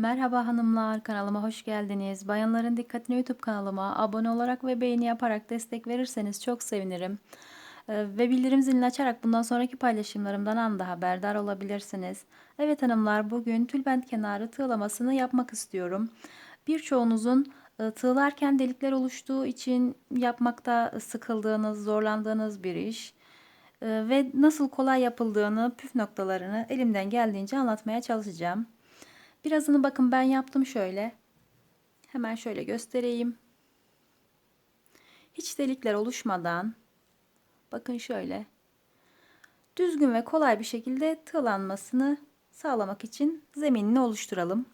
Merhaba hanımlar, kanalıma hoş geldiniz. Bayanların Dikkatini YouTube kanalıma abone olarak ve beğeni yaparak destek verirseniz çok sevinirim. Ee, Ve bildirim zilini açarak bundan sonraki paylaşımlarımdan anında haberdar olabilirsiniz. Evet hanımlar, bugün tülbent kenarı tığlamasını yapmak istiyorum. Birçoğunuzun e, tığlarken delikler oluştuğu için yapmakta sıkıldığınız, zorlandığınız bir iş. Ee, Ve nasıl kolay yapıldığını, püf noktalarını elimden geldiğince anlatmaya çalışacağım. Birazını bakın ben yaptım şöyle. Hemen şöyle göstereyim. Hiç delikler oluşmadan bakın şöyle düzgün ve kolay bir şekilde tığlanmasını sağlamak için zeminini oluşturalım.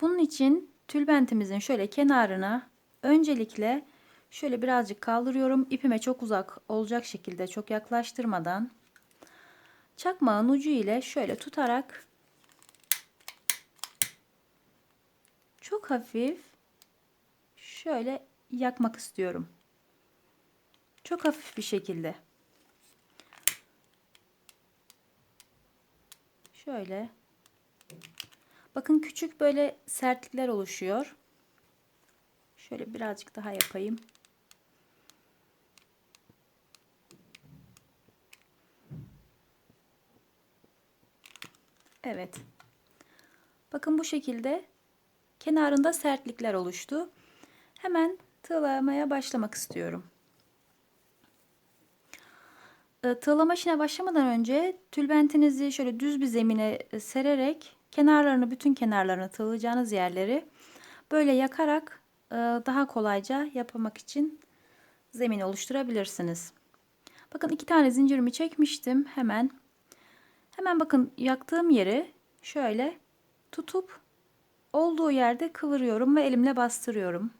Bunun için tülbentimizin şöyle kenarına öncelikle şöyle birazcık kaldırıyorum. İpime çok uzak olacak şekilde çok yaklaştırmadan çakmağın ucu ile şöyle tutarak çok hafif şöyle yakmak istiyorum. Çok hafif bir şekilde. Şöyle. Bakın küçük böyle sertlikler oluşuyor. Şöyle birazcık daha yapayım. Evet. Bakın bu şekilde kenarında sertlikler oluştu. Hemen tığlamaya başlamak istiyorum. E, Tığlama işine başlamadan önce tülbentinizi şöyle düz bir zemine e, sererek kenarlarını bütün kenarlarını tığlayacağınız yerleri böyle yakarak e, daha kolayca yapamak için zemin oluşturabilirsiniz. Bakın iki tane zincirimi çekmiştim hemen. Hemen bakın yaktığım yeri şöyle tutup olduğu yerde kıvırıyorum ve elimle bastırıyorum.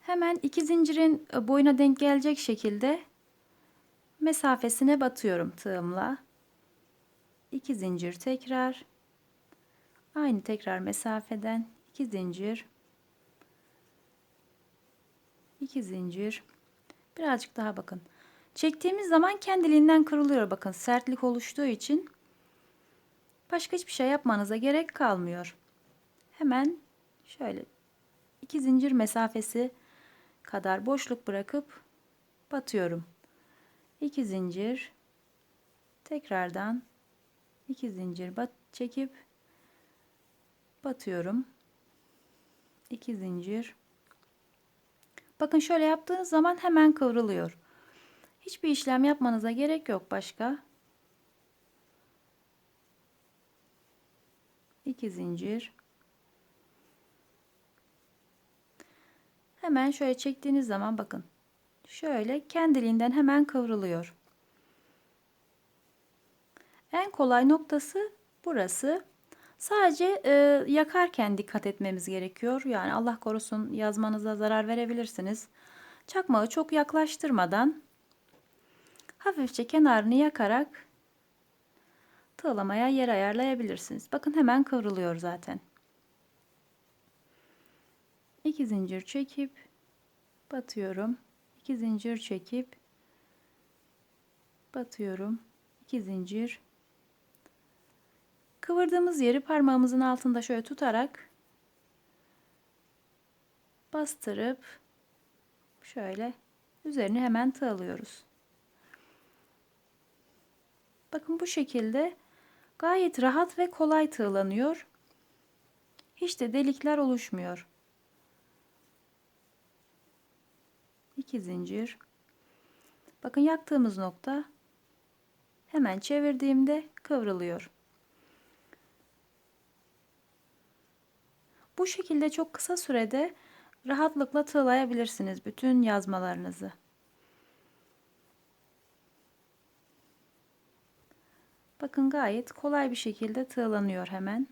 Hemen iki zincirin e, boyuna denk gelecek şekilde mesafesine batıyorum tığımla. İki zincir tekrar. Aynı tekrar mesafeden iki zincir. iki zincir. Birazcık daha bakın. Çektiğimiz zaman kendiliğinden kırılıyor bakın sertlik oluştuğu için Başka hiçbir şey yapmanıza gerek kalmıyor. Hemen şöyle iki zincir mesafesi kadar boşluk bırakıp batıyorum. İki zincir tekrardan iki zincir bat çekip batıyorum. İki zincir. Bakın şöyle yaptığınız zaman hemen kıvrılıyor. Hiçbir işlem yapmanıza gerek yok başka. 2 zincir. Hemen şöyle çektiğiniz zaman bakın. Şöyle kendiliğinden hemen kıvrılıyor en kolay noktası burası. Sadece e, yakarken dikkat etmemiz gerekiyor. Yani Allah korusun yazmanıza zarar verebilirsiniz. Çakmağı çok yaklaştırmadan hafifçe kenarını yakarak tığlamaya yer ayarlayabilirsiniz. Bakın hemen kıvrılıyor zaten. 2 zincir çekip batıyorum. 2 zincir çekip batıyorum. 2 zincir kıvırdığımız yeri parmağımızın altında şöyle tutarak bastırıp şöyle üzerine hemen tığlıyoruz. Bakın bu şekilde Gayet rahat ve kolay tığlanıyor. Hiç de delikler oluşmuyor. 2 zincir. Bakın yaktığımız nokta hemen çevirdiğimde kıvrılıyor. Bu şekilde çok kısa sürede rahatlıkla tığlayabilirsiniz bütün yazmalarınızı. Bakın gayet kolay bir şekilde tığlanıyor hemen.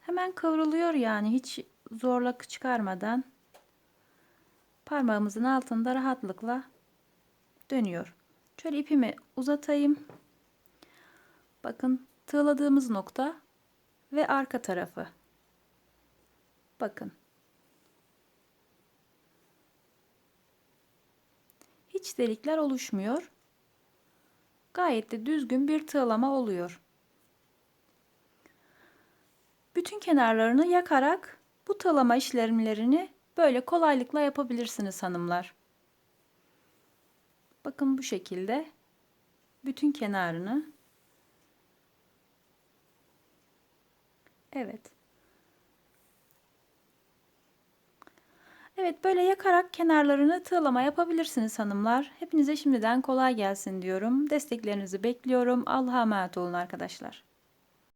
Hemen kıvrılıyor yani hiç zorluk çıkarmadan parmağımızın altında rahatlıkla dönüyor. Şöyle ipimi uzatayım. Bakın tığladığımız nokta ve arka tarafı. Bakın. Hiç delikler oluşmuyor gayet de düzgün bir tığlama oluyor. Bütün kenarlarını yakarak bu tığlama işlemlerini böyle kolaylıkla yapabilirsiniz hanımlar. Bakın bu şekilde bütün kenarını Evet. Evet böyle yakarak kenarlarını tığlama yapabilirsiniz hanımlar. Hepinize şimdiden kolay gelsin diyorum. Desteklerinizi bekliyorum. Allah'a emanet olun arkadaşlar.